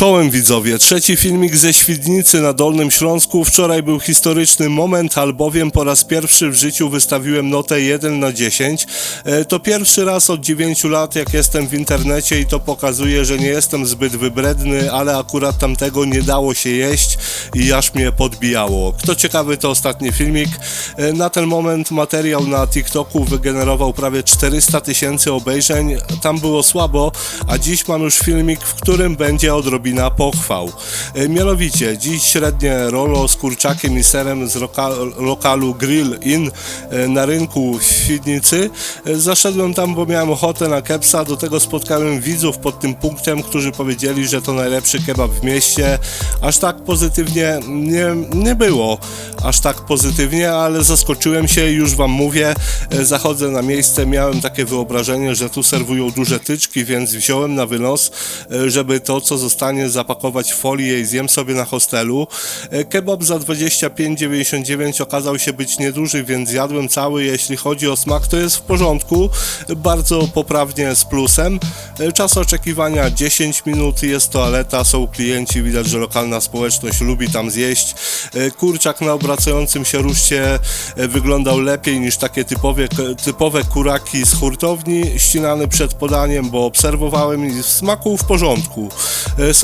Czołem widzowie, trzeci filmik ze Świdnicy na Dolnym Śląsku. Wczoraj był historyczny moment, albowiem po raz pierwszy w życiu wystawiłem notę 1 na 10. E, To pierwszy raz od 9 lat jak jestem w internecie i to pokazuje, że nie jestem zbyt wybredny, ale akurat tamtego nie dało się jeść i aż mnie podbijało. Kto ciekawy to ostatni filmik. E, Na ten moment materiał na TikToku wygenerował prawie 400 tysięcy obejrzeń. Tam było słabo, a dziś mam już filmik, w którym będzie odrobina pochwał. E, Mianowicie, dziś średnie rolo z kurczakiem i serem z loka lokalu Grill Inn e, na rynku w Świdnicy. E, Zaszedłem tam, bo miałem ochotę na kepsa, do tego spotkałem widzów pod tym punktem, którzy powiedzieli, że to najlepszy kebab w mieście. Aż tak pozytywnie nie, nie było, aż tak pozytywnie, ale zaskoczyłem się, już wam mówię, zachodzę na miejsce, miałem takie wyobrażenie, że tu serwują duże tyczki, więc wziąłem na wynos, żeby to, co zostanie, zapakować w folię i zjem sobie na hostelu. E, Kebab za 25,99 okazał się być nieduży, więc zjadłem cały. Jeśli chodzi o smak, to jest w porządku, bardzo poprawnie z plusem. E, Czas oczekiwania 10 minut, jest toaleta, są klienci, widać, że lokalna społeczność lubi tam zjeść. E, Kurczak na obracającym się ruszcie wyglądał lepiej niż takie typowe, typowe kuraki z hurtowni, ścinany przed podaniem, bo obserwowałem i w smaku w porządku.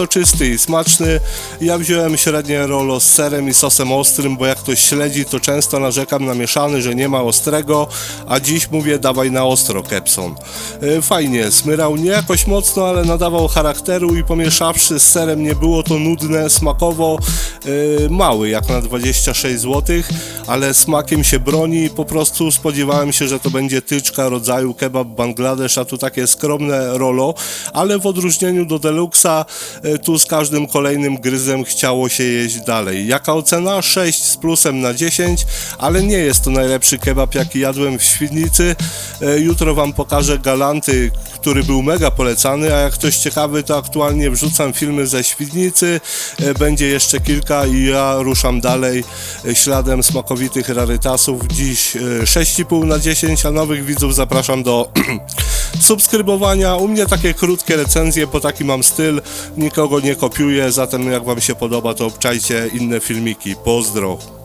Soczysty i smaczny. Ja wziąłem średnie rolo z serem i sosem ostrym, bo jak ktoś śledzi, to często narzekam na mieszany, że nie ma ostrego, a dziś mówię dawaj na ostro Kepson. E, Fajnie, smyrał nie jakoś mocno, ale nadawał charakteru i pomieszawszy z serem nie było to nudne, smakowo mały, jak na 26 zł, ale smakiem się broni po prostu spodziewałem się, że to będzie tyczka rodzaju kebab Bangladesz, a tu takie skromne rolo, ale w odróżnieniu do Deluxa, e, tu z każdym kolejnym gryzem chciało się jeść dalej. Jaka ocena? 6 z plusem na 10, ale nie jest to najlepszy kebab, jaki jadłem w Świdnicy. E, Jutro wam pokażę galanty, który był mega polecany, a jak ktoś ciekawy, to aktualnie wrzucam filmy ze Świdnicy, e, będzie jeszcze kilka i ja ruszam dalej e, śladem smakowitych rarytasów. Dziś e, 6,5 na 10, a nowych widzów zapraszam do subskrybowania. U mnie takie krótkie recenzje, bo taki mam styl, nikogo nie kopiuję, zatem jak wam się podoba, to obczajcie inne filmiki. Pozdro!